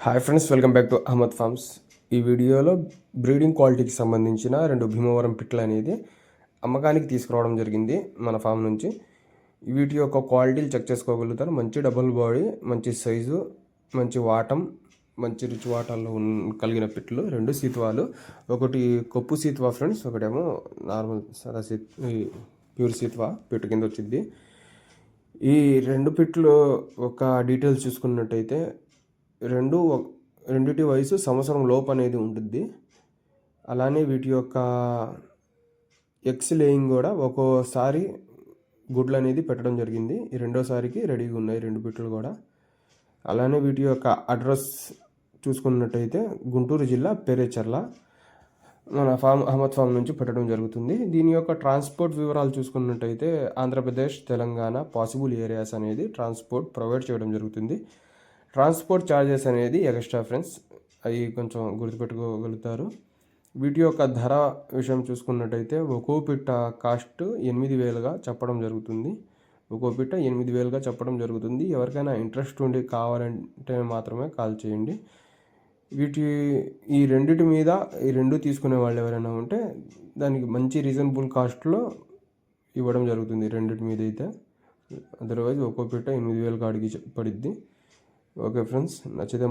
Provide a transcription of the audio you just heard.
Hi friends welcome back to Ahmed farms ఈ వీడియోలో breeding క్వాలిటీకి సంబంధించిన రెండు భీమవరం పిట్లు అనేది అమ్మకానికి తీసుకురావడం జరిగింది మన ఫామ్ నుంచి. వీటి యొక్క క్వాలిటీలు చెక్ చేసుకోగలుగుతారు. మంచి డబుల్ బాడీ మంచి సైజు మంచి వాటం మంచి రుచి వాటాల్లో కలిగిన పిట్లు రెండు సీతువాలు ఒకటి కొప్పు సీతువా ఫ్రెండ్స్ ఒకటేమో నార్మల్ సదా సీత్ ప్యూర్ సీతువా పిట్టు కింద వచ్చింది. ఈ రెండు పిట్లు ఒక డీటెయిల్స్ చూసుకున్నట్టయితే రెండు రెండిటి వయసు సంవత్సరం లోపు అనేది ఉంటుంది అలానే వీటి యొక్క ఎగ్స్ లేయింగ్ కూడా ఒక్కోసారి గుడ్లు అనేది పెట్టడం జరిగింది. ఈ రెండోసారికి రెడీగా ఉన్నాయి రెండు పిట్లు కూడా. అలానే వీటి యొక్క అడ్రస్ చూసుకున్నట్టయితే గుంటూరు జిల్లా పేరేచర్ల మన ఫామ్ అహ్మద్ ఫామ్ నుంచి పెట్టడం జరుగుతుంది. దీని యొక్క ట్రాన్స్పోర్ట్ వివరాలు చూసుకున్నట్టయితే ఆంధ్రప్రదేశ్ తెలంగాణ పాసిబుల్ ఏరియాస్ అనేది ట్రాన్స్పోర్ట్ ప్రొవైడ్ చేయడం జరుగుతుంది. ట్రాన్స్పోర్ట్ ఛార్జెస్ అనేది ఎక్స్ట్రా ఫ్రెండ్స్ అవి కొంచెం గుర్తుపెట్టుకోగలుగుతారు. వీటి యొక్క ధర విషయం చూసుకున్నట్టయితే ఒక్కో పిట్ట కాస్ట్ ఎనిమిది వేలుగా చెప్పడం జరుగుతుంది. ఒక్కో పిట్ట ఎనిమిది వేలుగా చెప్పడం జరుగుతుంది. ఎవరికైనా ఇంట్రెస్ట్ ఉండి కావాలంటే మాత్రమే కాల్ చేయండి. వీటి ఈ రెండిటి మీద ఈ రెండు తీసుకునే వాళ్ళు ఎవరైనా ఉంటే దానికి మంచి రీజనబుల్ కాస్ట్లో ఇవ్వడం జరుగుతుంది రెండిటి మీద అయితే. అదర్వైజ్ ఒక్కో పిట్ట ఎనిమిది వేలు కాడికి పడిద్ది. ఓకే ఫ్రెండ్స్ నచ్చితే